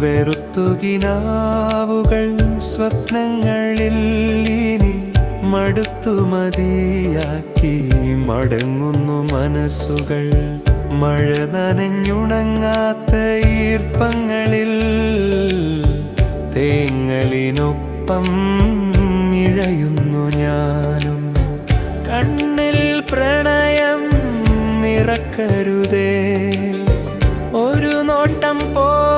വെറുത്തുകിനാവുകൾ സ്വപ്നങ്ങളിൽ ഇനി മടുത്തു മതിയാക്കി. മടങ്ങുന്നു മനസ്സുകൾ. മഴ നനഞ്ഞുണങ്ങാത്ത ഈർപ്പങ്ങളിൽ തേങ്ങലിനൊപ്പം ഇഴയുന്നു ഞാനും. കണ്ണിൽ പ്രണയം നിറക്കരുതേ. ഒരു നോട്ടം പോലും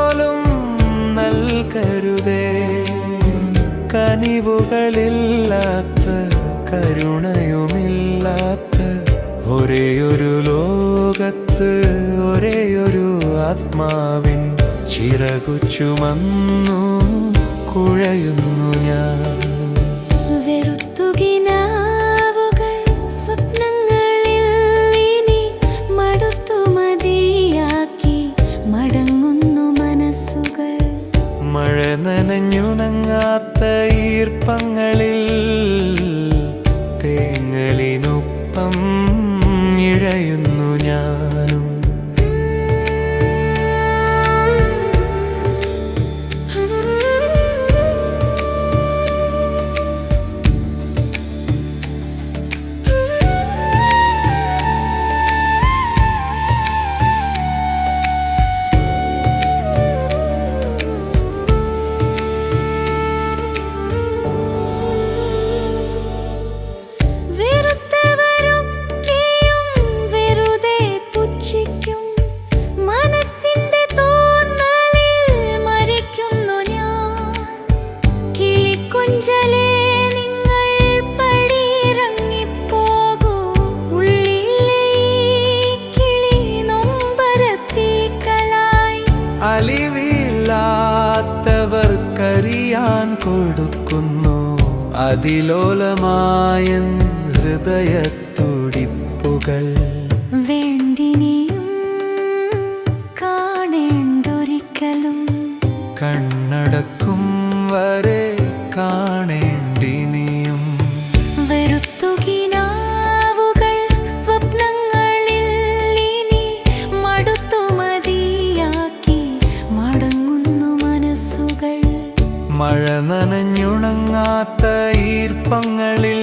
നൽകരുതേ കനിവുകളില്ലാത്ത കരുണയുമില്ലാത്ത ഒരേയൊരു ലോകത്ത് ഒരേയൊരു ആത്മാവിൻ ചിറകുച്ചുമന്നു കുഴയുന്നു ഞാൻ. നനഞ്ഞുണങ്ങാത്ത ഈർപ്പങ്ങളിൽ തേങ്ങലിനൊപ്പം ഇഴയുന്നു ഞാനും അലിവില്ലാത്തവർക്കറിയാൻ കൊടുക്കുന്നു. അതിലോലമായ ഹൃദയത്തുടിപ്പുകൾ. മഴ നനഞ്ഞുണങ്ങാത്ത ഈർപ്പങ്ങളിൽ